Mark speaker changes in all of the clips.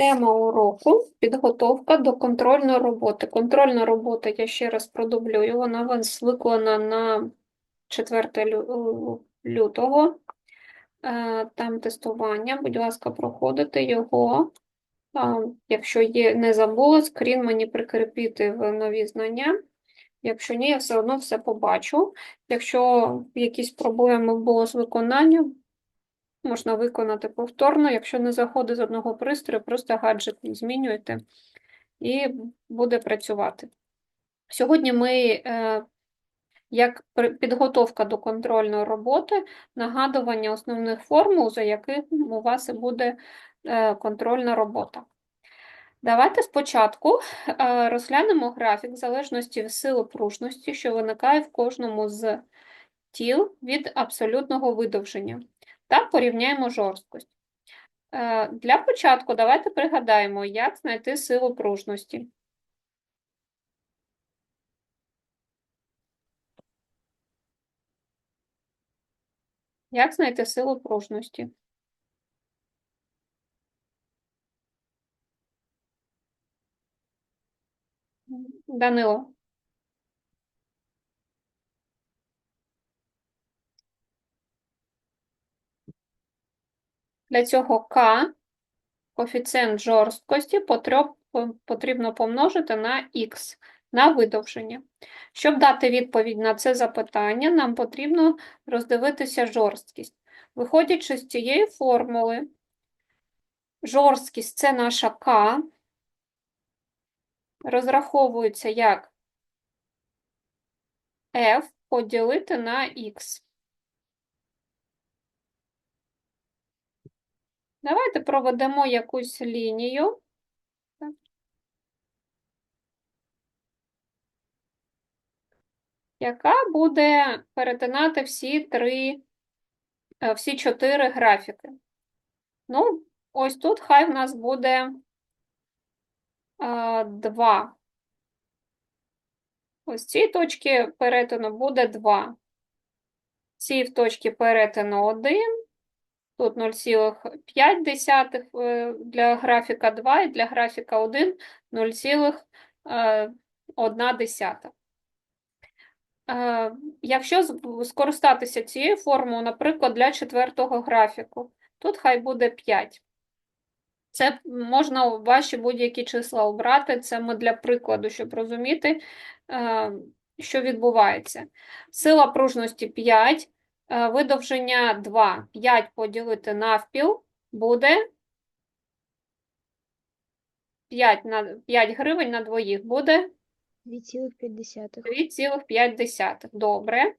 Speaker 1: Тема уроку підготовка до контрольної роботи. Контрольна робота, я ще раз продублюю, вона виконана на 4 лютого. Е, Там тестування. Будь ласка, проходите його. Якщо є, не забула, скрін мені прикріпити в нові знання. Якщо ні, я все одно все побачу. Якщо якісь проблеми було з виконанням, можна виконати повторно. Якщо не заходить з одного пристрою, просто гаджет змінюєте і буде працювати. Сьогодні ми, е, як підготовка до контрольної роботи, нагадування основних формул, за яких у вас буде е, контрольна робота. Давайте спочатку е, розглянемо графік залежності від сили пружності, що виникає в кожному з тіл від абсолютного видовження, та порівняємо жорсткость. Е, Для початку давайте пригадаємо, як знайти силу пружності. Як знайти силу пружності? Данило. Для цього К, коефіцієнт жорсткості, потрібно помножити на Х, на видовження. Щоб дати відповідь на це запитання, нам потрібно роздивитися жорсткість. Виходячи з цієї формули, жорсткість це наша К, розраховується як F поділити на Х. Давайте проведемо якусь лінію. Яка буде перетинати всі три, е, всі чотири графіки. Ну, ось тут хай в нас буде 2. Ось ці точки перетину буде 2. Ці в точці перетину 1. Тут 0,5 е, для графіка 2 і для графіка 1 0,1. Е, Якщо скористатися цією формулою, наприклад, для четвертого графіку, тут хай буде 5. Це можна ваші будь-які числа обрати. Це ми для прикладу, щоб розуміти, е, що відбувається. Сила пружності 5, е, видовження 2. 5 поділити навпіл буде 5, на, 5 гривень на двоїх буде
Speaker 2: 2,5.
Speaker 1: 2,5. Добре.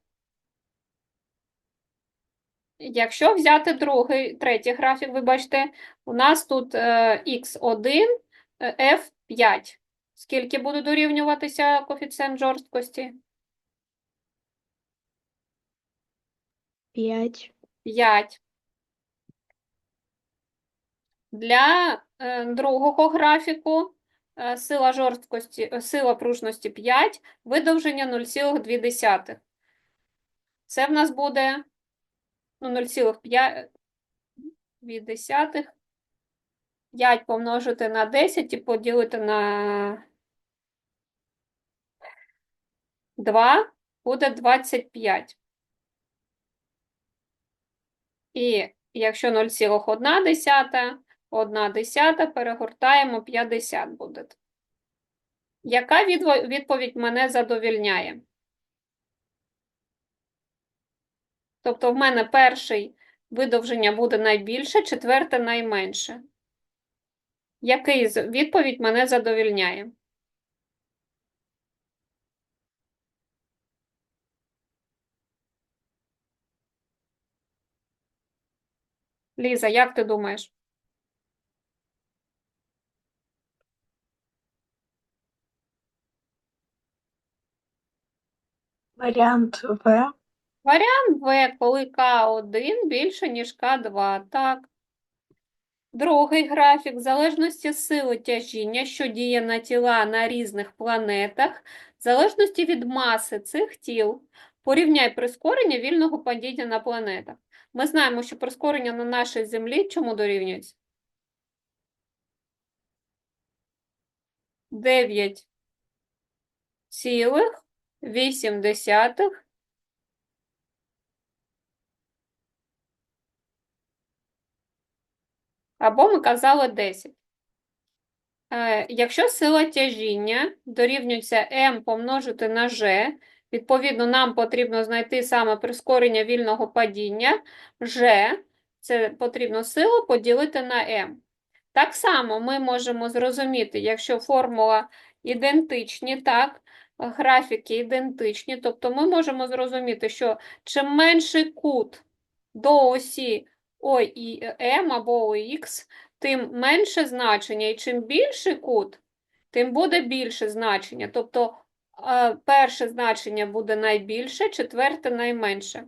Speaker 1: Якщо взяти другий, третій графік, ви бачите, у нас тут е, x1, е, f5. Скільки буде дорівнюватися коефіцієнт жорсткості?
Speaker 2: 5.
Speaker 1: 5. Для е, другого графіку е, сила жорсткості, е, сила пружності 5, видовження 0,2. Це в нас буде ну, 0,5. 5 помножити на 10 і поділити на 2 буде 25. І якщо 0,1, 1 десята перегортаємо 50 буде. Яка відповідь мене задовільняє? Тобто в мене перший видовження буде найбільше, четверте найменше. Який відповідь мене задовільняє? Ліза, як ти думаєш?
Speaker 2: Варіант В.
Speaker 1: Варіант В, коли К1 більше, ніж К2. Так. Другий графік. В залежності сили тяжіння, що діє на тіла на різних планетах, в залежності від маси цих тіл, порівняй прискорення вільного падіння на планетах. Ми знаємо, що прискорення на нашій Землі чому дорівнюється? 9 цілих 8 десятих або ми казали 10. Е, Якщо сила тяжіння дорівнюється m помножити на g, відповідно, нам потрібно знайти саме прискорення вільного падіння. g – це потрібно силу поділити на m. Так само ми можемо зрозуміти, якщо формула ідентичні, так, графіки ідентичні, тобто ми можемо зрозуміти, що чим менший кут до осі ОІМ або ОХ, тим менше значення, і чим більший кут, тим буде більше значення. Тобто е, перше значення буде найбільше, четверте найменше.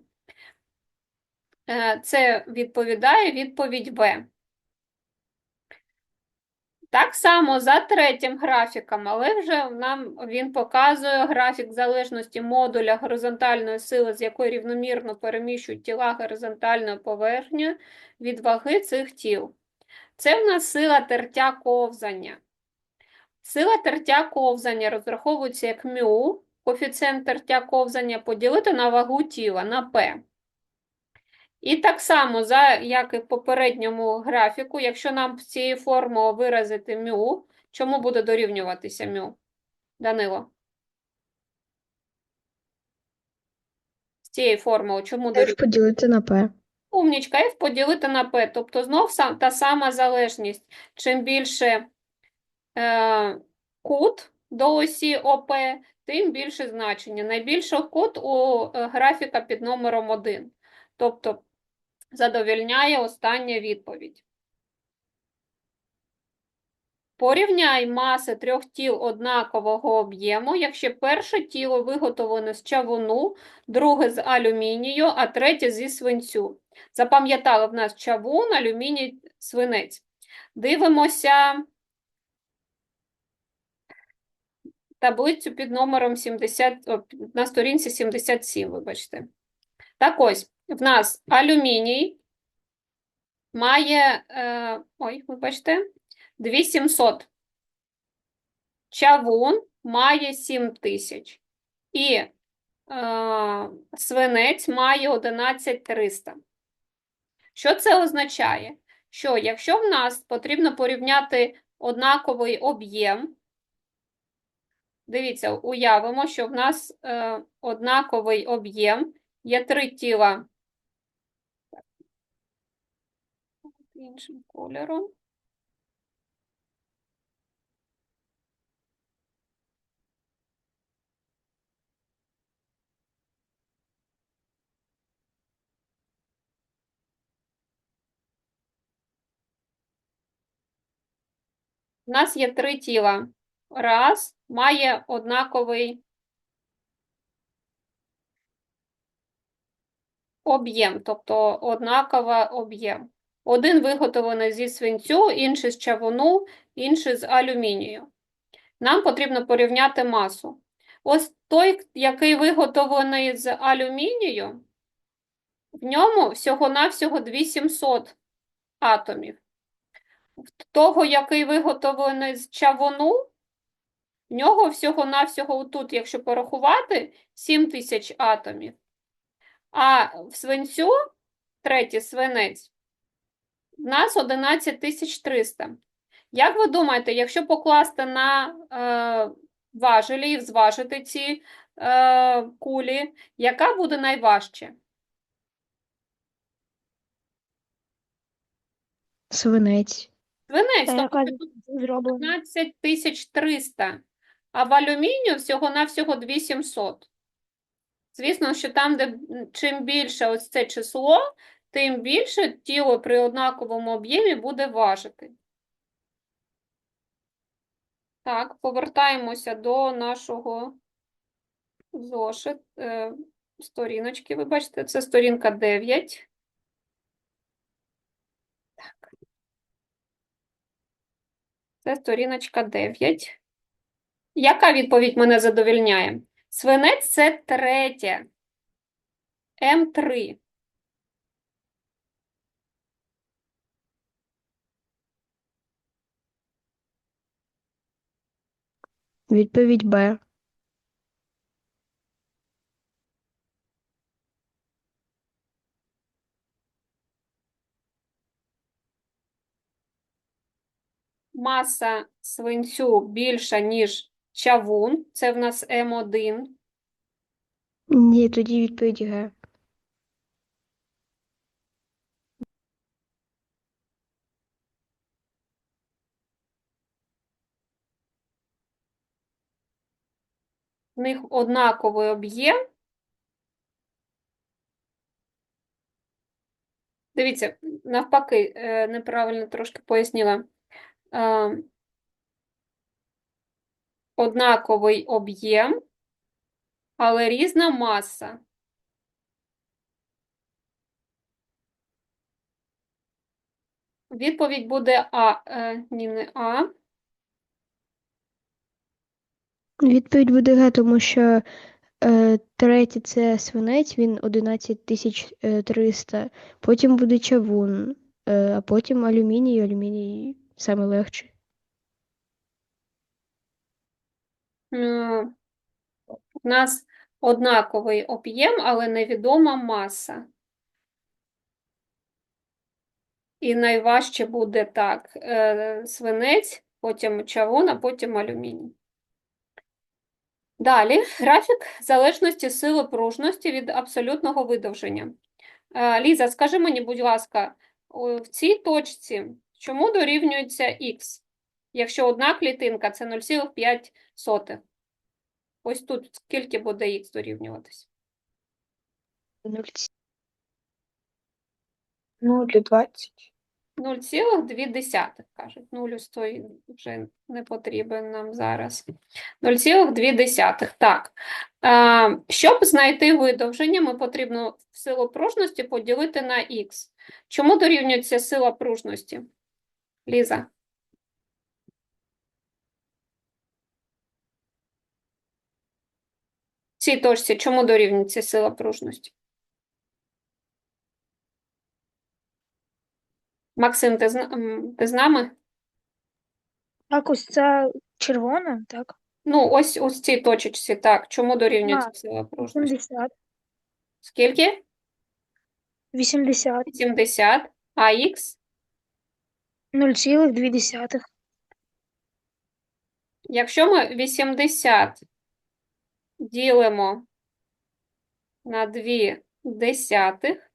Speaker 1: Е, Це відповідає відповідь В. Так само за третім графіком, але вже нам він показує графік залежності модуля горизонтальної сили, з якої рівномірно переміщують тіла горизонтальної поверхні від ваги цих тіл. Це в нас сила тертя ковзання. Сила тертя ковзання розраховується як мю, коефіцієнт тертя ковзання поділити на вагу тіла на P. І так само, за, як і в попередньому графіку, якщо нам з цієї форми виразити мю, чому буде дорівнюватися μ, Данило? З цієї форми, чому дорівнюватися?
Speaker 2: F поділити на P.
Speaker 1: Умнічка, F поділити на P. Тобто знов та сама залежність. Чим більше е, кут до осі ОП, тим більше значення. Найбільший кут у е, графіка під номером 1. Тобто задовільняє остання відповідь. Порівняй маси трьох тіл однакового об'єму, якщо перше тіло виготовлене з чавуну, друге з алюмінію, а третє зі свинцю. Запам'ятали в нас чавун, алюміній, свинець. Дивимося таблицю під номером 70, о, на сторінці 77, вибачте. Так ось, в нас алюміній має, е, ой, вибачте, 2700. Чавун має 7000. І е, свинець має 11300. Що це означає? Що якщо в нас потрібно порівняти однаковий об'єм, дивіться, уявимо, що в нас е, однаковий об'єм, є три тіла іншим кольором. У нас є три тіла. Раз має однаковий об'єм, тобто однаковий об'єм. Один виготовлений зі свинцю, інший з чавуну, інший з алюмінію. Нам потрібно порівняти масу. Ось той, який виготовлений з алюмінію, в ньому всього-навсього 2700 атомів. Того, який виготовлений з чавуну, в нього всього-навсього, тут, якщо порахувати, 7 тисяч атомів. А в свинцю, третій свинець, в нас 11 тисяч 300. Як ви думаєте, якщо покласти на е, важелі і зважити ці е, кулі, яка буде найважче?
Speaker 2: Свинець.
Speaker 1: Свинець, тобто 15
Speaker 2: тисяч
Speaker 1: 300 а в алюмінію всього-навсього 2700. Звісно, що там, де чим більше ось це число, тим більше тіло при однаковому об'ємі буде важити. Так, повертаємося до нашого зошит, е, сторіночки, вибачте, це сторінка 9. Так. Це сторіночка 9. Яка відповідь мене задовільняє? Свинець – це третє. М3.
Speaker 2: Відповідь Б.
Speaker 1: Маса свинцю більша, ніж чавун. Це в нас М1.
Speaker 2: Ні, тоді відповідь Г.
Speaker 1: В них однаковий об'єм. Дивіться, навпаки, е, неправильно трошки пояснила. Е, Однаковий об'єм, але різна маса. Відповідь буде А. Е, Ні, не А.
Speaker 2: Відповідь буде Г, тому що е, третє це свинець, він 11300, потім буде чавун, е, а потім алюміній, алюміній саме легший.
Speaker 1: Е, У нас однаковий об'єм, але невідома маса. І найважче буде так: е, свинець, потім чавун, потім алюміній. Далі графік залежності сили пружності від абсолютного видовження. Е, Ліза, скажи мені, будь ласка, в цій точці чому дорівнюється х, якщо одна клітинка це 0,5? Ось тут скільки буде х дорівнюватись?
Speaker 3: 0,20.
Speaker 1: 0,2, кажуть. Нуль стоїть вже не потрібен нам зараз. 0,2. Так. Щоб знайти видовження, ми потрібно силу пружності поділити на х. Чому дорівнюється сила пружності? Ліза? Цій точці чому дорівнюється сила пружності? Максим, ти, м, ти з нами?
Speaker 3: Так, ось це червона, так?
Speaker 1: Ну, ось ось цій точечці, так. Чому дорівнюється
Speaker 3: А,
Speaker 1: сила пружності?
Speaker 3: 80.
Speaker 1: Скільки?
Speaker 3: 80.
Speaker 1: 70. А х?
Speaker 3: 0,2.
Speaker 1: Якщо ми 80 ділимо на 2 десятих,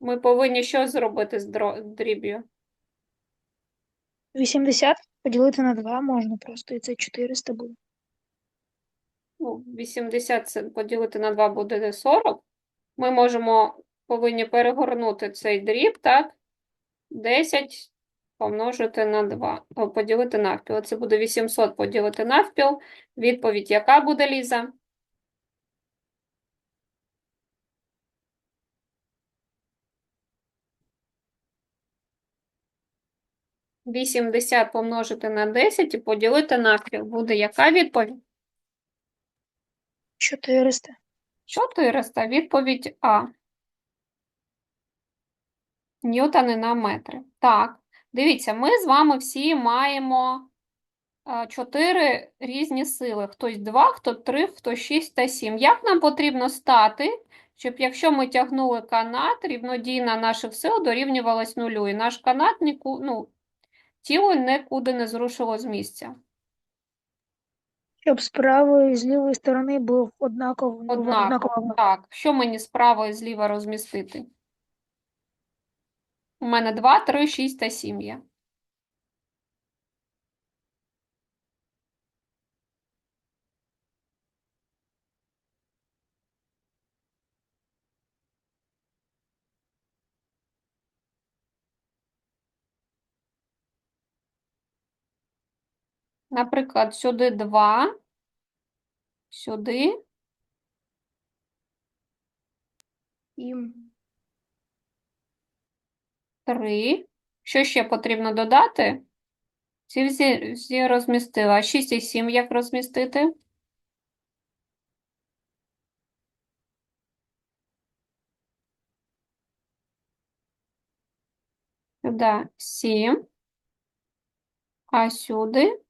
Speaker 1: ми повинні що зробити з дріб'ю?
Speaker 3: 80 поділити на 2 можна просто, і це 400 буде.
Speaker 1: Ну, 80 поділити на 2 буде 40. Ми можемо, повинні перегорнути цей дріб, так? 10 помножити на 2, поділити навпіл. Це буде 800 поділити навпіл. Відповідь яка буде, Ліза? Вісімдесят помножити на 10 і поділити навпіл. Буде яка відповідь?
Speaker 3: 400.
Speaker 1: 400. Відповідь А. Ньютони на метри. Так, дивіться, ми з вами всі маємо е, чотири різні сили. Хтось 2, хто 3, хто 6 та 7. Як нам потрібно стати, щоб якщо ми тягнули канат, рівнодійна наших сил дорівнювалась нулю, і наш канат ніку, ну, тіло нікуди не зрушило з місця.
Speaker 3: Щоб з правої і з лівої сторони був однаково, ну,
Speaker 1: Однаково. Так, що мені справа і зліва розмістити? У мене 2, 3, 6 та 7 є. Наприклад, сюди 2, сюди
Speaker 3: Їм
Speaker 1: 3. Що ще потрібно додати? Ці всі, всі розмістила. А 6 і 7 як розмістити? Сюди 7. А сюди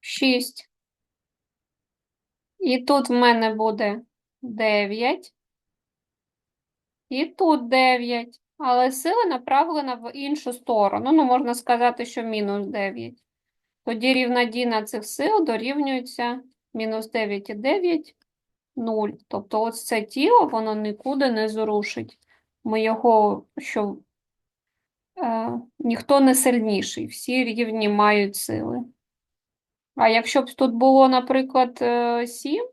Speaker 1: 6. І тут в мене буде 9. І тут 9. Але сила направлена в іншу сторону. Ну, можна сказати, що мінус 9. Тоді рівнодійна цих сил дорівнюється мінус 9 і 9 – 0. Тобто ось це тіло, воно нікуди не зрушить. Ми його, що е, ніхто не сильніший, всі рівні мають сили. А якщо б тут було, наприклад, е, 7,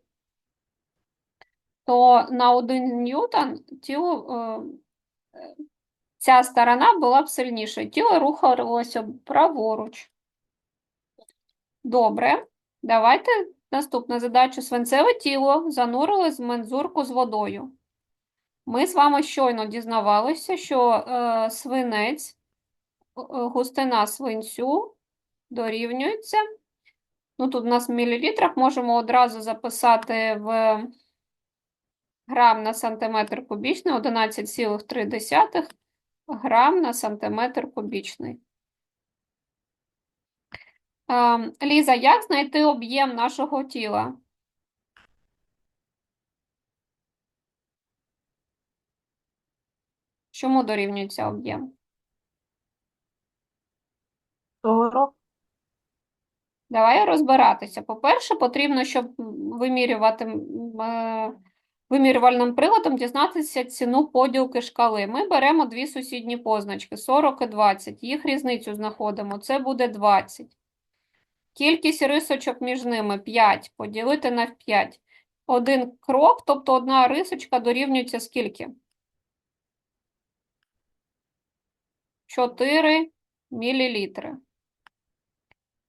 Speaker 1: то на 1 ньютон тіло, е, ця сторона була б сильніша. Тіло рухалося б праворуч. Добре. Давайте наступну задачу. Свинцеве тіло занурили з мензурку з водою. Ми з вами щойно дізнавалися, що е, свинець, е, густина свинцю дорівнюється. Ну, тут у нас в мілілітрах можемо одразу записати в грам на сантиметр кубічний 11,3 грам на сантиметр кубічний. Ем, Ліза, як знайти об'єм нашого тіла? Чому дорівнюється об'єм?
Speaker 3: 40.
Speaker 1: Давай розбиратися. По-перше, потрібно, щоб вимірювати е, вимірювальним приладом дізнатися ціну поділки шкали. Ми беремо дві сусідні позначки 40 і 20. Їх різницю знаходимо. Це буде 20. Кількість рисочок між ними 5. Поділити на 5. Один крок, тобто одна рисочка дорівнюється скільки? 4 мілілітри.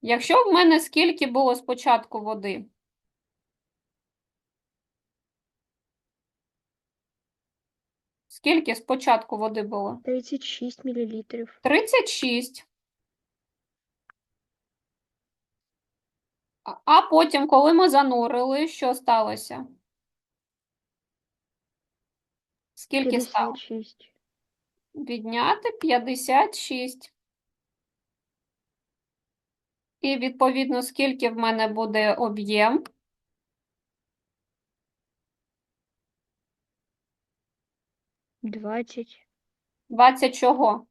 Speaker 1: Якщо в мене скільки було спочатку води? Скільки спочатку води було?
Speaker 2: 36 мл.
Speaker 1: 36. А- потім, коли ми занурили, що сталося? Скільки стало?
Speaker 2: 56.
Speaker 1: Відняти 56. І відповідно, скільки в мене буде об'єм?
Speaker 2: Двадцять
Speaker 1: 20 чого?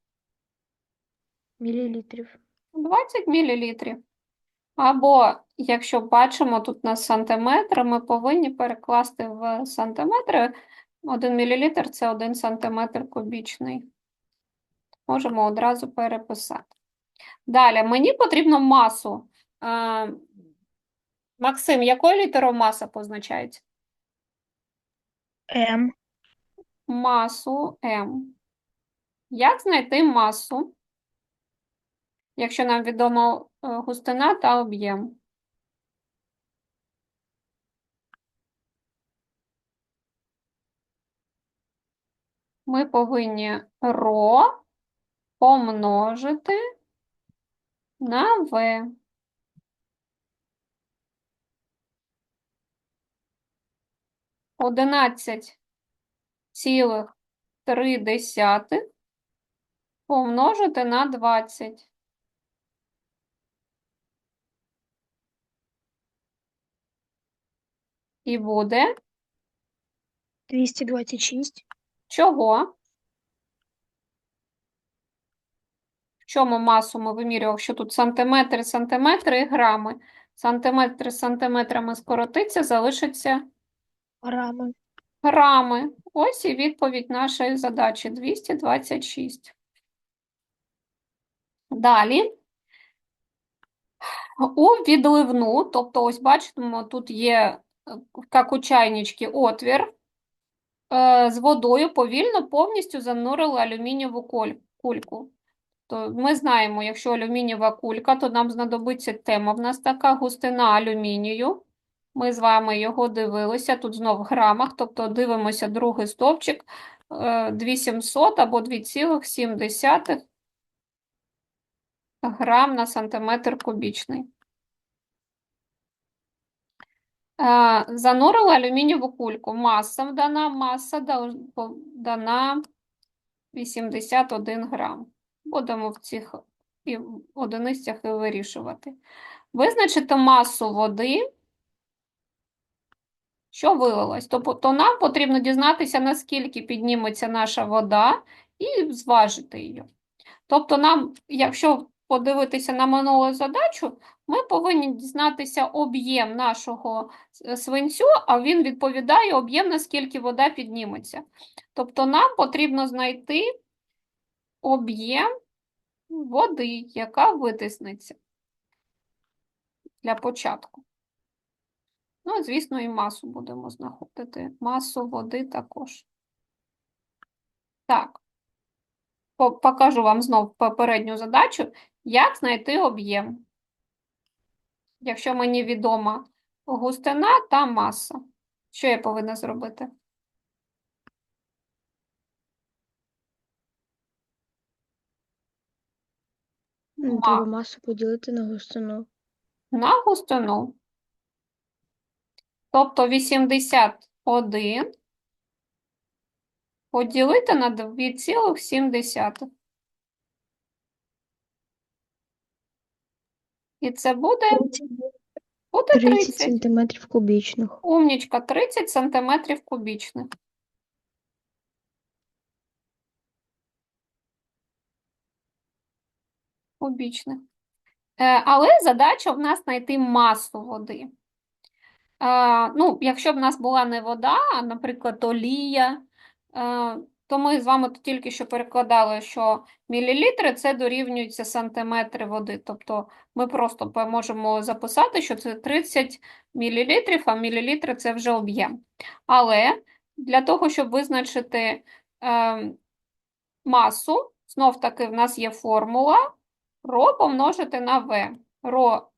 Speaker 2: мілілітрів.
Speaker 1: 20 мілілітрів. Або, якщо бачимо тут на сантиметри, ми повинні перекласти в сантиметри. 1 мілілітр – це 1 сантиметр кубічний. Можемо одразу переписати. Далі, мені потрібно масу. Е, Максим, якою літерою маса позначається?
Speaker 3: М.
Speaker 1: Масу М. Як знайти масу, якщо нам відомо е, густина та об'єм? Ми повинні ро помножити на В. Одинадцять цілих три десятих помножити на 20. І буде
Speaker 3: 226.
Speaker 1: чого? В чому масу ми вимірювали? Що тут сантиметри, сантиметри і грами. Сантиметри сантиметрами скоротиться, залишиться
Speaker 3: Грами.
Speaker 1: Грами. Ось і відповідь нашої задачі 226. Далі. У відливну, тобто, ось бачимо, тут є, е, як у чайнички, отвір. Е, З водою повільно повністю занурили алюмінієву кульку. То ми знаємо, якщо алюмінієва кулька, то нам знадобиться тема в нас така густина алюмінію. Ми з вами його дивилися, тут знов в грамах, тобто дивимося другий стовпчик, е, 2700 або 2,7 грам на сантиметр кубічний. Е, Занурили алюмінієву кульку. Маса дана, маса дана 81 грам. Будемо в цих одиницях і вирішувати. Визначити масу води, що вилилось. Тобто то нам потрібно дізнатися, наскільки підніметься наша вода, і зважити її. Тобто нам, якщо подивитися на минулу задачу, ми повинні дізнатися об'єм нашого свинцю, а він відповідає об'єм, наскільки вода підніметься. Тобто нам потрібно знайти об'єм води, яка витиснеться для початку. Ну, звісно, і масу будемо знаходити. Масу води також. Так. Покажу вам знов попередню задачу, як знайти об'єм. Якщо мені відома густина та маса. Що я повинна зробити?
Speaker 2: Ну, Треба масу поділити на густину.
Speaker 1: на густину. Тобто 81 поділити на 2,7. І це буде, буде
Speaker 2: 30
Speaker 1: 30.
Speaker 2: сантиметрів кубічних.
Speaker 1: Умнічка, 30 сантиметрів кубічних. Кубічних. Е, Але задача в нас знайти масу води. Ну, якщо б в нас була не вода, а, наприклад, олія, е, то ми з вами тільки що перекладали, що мілілітри це дорівнюється сантиметри води. Тобто ми просто можемо записати, що це 30 мілілітрів, а мілілітри це вже об'єм. Але для того, щоб визначити е, масу, знов таки в нас є формула ро помножити на В. Ро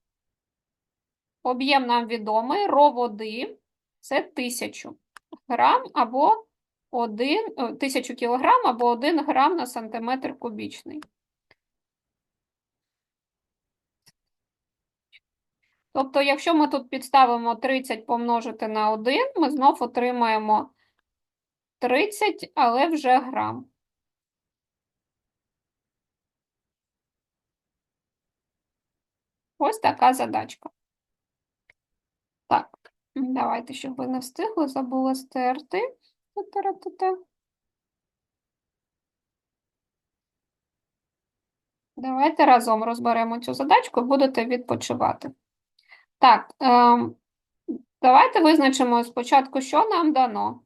Speaker 1: об'єм нам відомий, ро води це 1000 грам або 1, 1000 кілограм або 1 грам на сантиметр кубічний. Тобто, якщо ми тут підставимо 30 помножити на 1, ми знов отримаємо 30, але вже грам. Ось така задачка. Давайте, щоб ви не встигли, забула стерти. Давайте разом розберемо цю задачку будете відпочивати. Так, ем, давайте визначимо спочатку, що нам дано.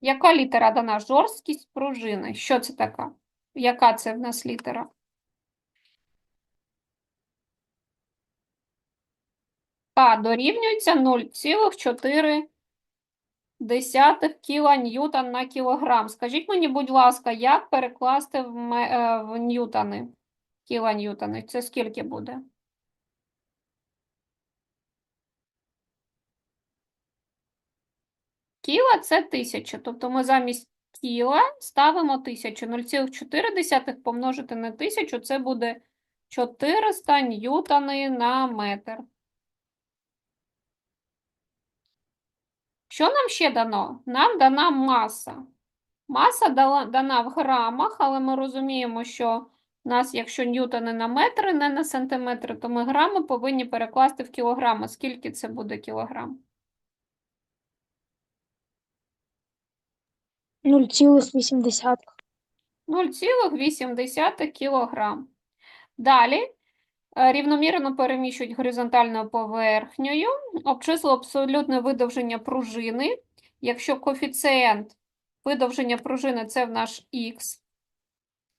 Speaker 1: Яка літера дана? Жорсткість пружини. Що це така? Яка це в нас літера? К дорівнюється 0,4 кілоньютон на кілограм. Скажіть мені, будь ласка, як перекласти в, е, в ньютони? Кілоньютони. Це скільки буде? Кіла це тисяча, тобто ми замість кіла ставимо тисячу. 0,4 помножити на тисячу, це буде 400 ньютони на метр. Що нам ще дано? Нам дана маса. Маса дала, дана в грамах, але ми розуміємо, що нас, якщо ньютони на метри, не на сантиметри, то ми грами повинні перекласти в кілограми. Скільки це буде кілограм?
Speaker 3: 0,8.
Speaker 1: 0,8 кілограм. Далі рівномірно переміщують горизонтальною поверхнею, обчислили абсолютне видовження пружини. Якщо коефіцієнт видовження пружини це в наш х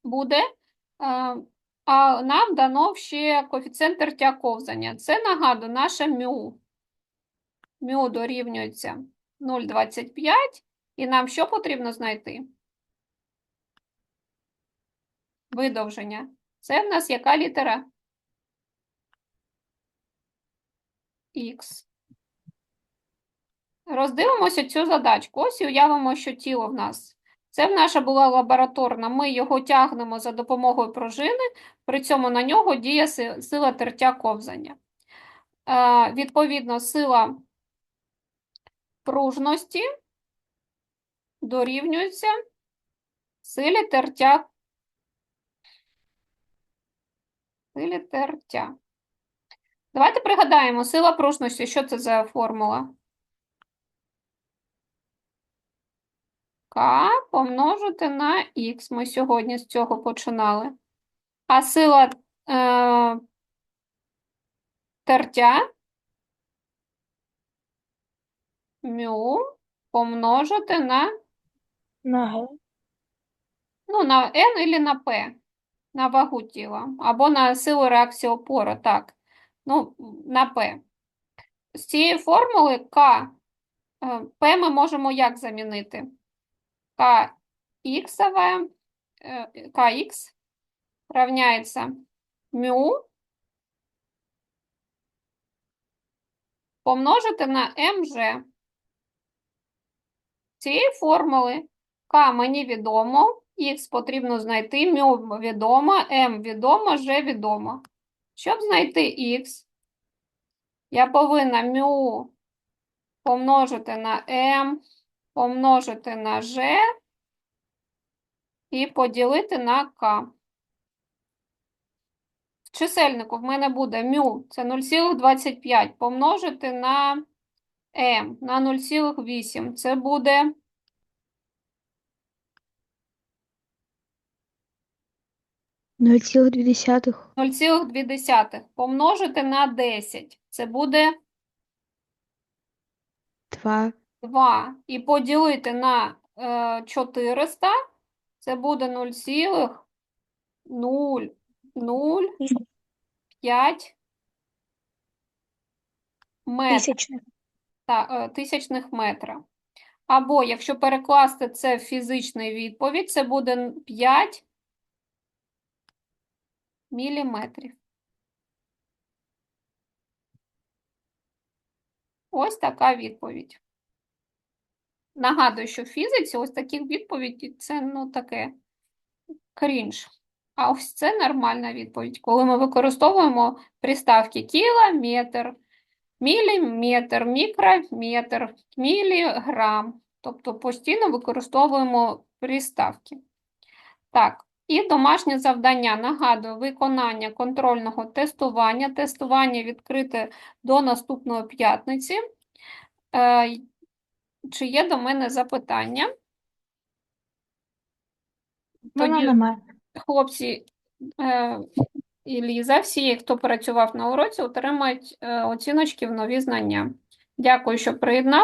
Speaker 1: буде, е, а нам дано ще коефіцієнт тертя ковзання. Це, нагадую, наше мю. Мю дорівнюється 0,25. І нам що потрібно знайти? Видовження. Це в нас яка літера? Х. Роздивимося цю задачку. Ось і уявимо, що тіло в нас. Це в наша була лабораторна. Ми його тягнемо за допомогою пружини, при цьому на нього діє сила тертя ковзання. Е, відповідно, сила пружності дорівнюється Силі тертя. Силі тертя. Давайте пригадаємо, сила пружності, що це за формула? К помножити на х. Ми сьогодні з цього починали. А сила е, тертя мю помножити на,
Speaker 3: На Г.
Speaker 1: ну, на N или на P, на вагу тіла, або на силу реакції опору, так. Ну, на P. З цієї формули К, е, P ми можемо як замінити? Кхове, е, Кх равняється мю помножити на МЖ. Цієї формули К мені відомо, Х потрібно знайти, мю відомо, М відомо, Ж відомо. Щоб знайти Х, я повинна мю помножити на М, помножити на Ж і поділити на К. В чисельнику в мене буде мю, це 0,25, помножити на М, на 0,8. Це буде
Speaker 2: 0,2.
Speaker 1: 0,2 помножити на 10. Це буде
Speaker 2: 2.
Speaker 1: 2. І поділити на е, 400, це буде 0,005 метрів.
Speaker 3: Тисячних.
Speaker 1: та, е, тисячних метра. Або, якщо перекласти це в фізичну відповідь, це буде 5 міліметрів. Ось така відповідь. Нагадую, що в фізиці ось таких відповідей це ну таке крінж. А ось це нормальна відповідь, коли ми використовуємо приставки кілометр, міліметр, мікрометр, міліграм. Тобто постійно використовуємо приставки. Так, і домашнє завдання. Нагадую, виконання контрольного тестування. Тестування відкрите до наступної п'ятниці. Е, Чи є до мене запитання? Тоді- Хлопці е, і Ліза, всі, хто працював на уроці, отримають е, оціночки в нові знання. Дякую, що приєднали.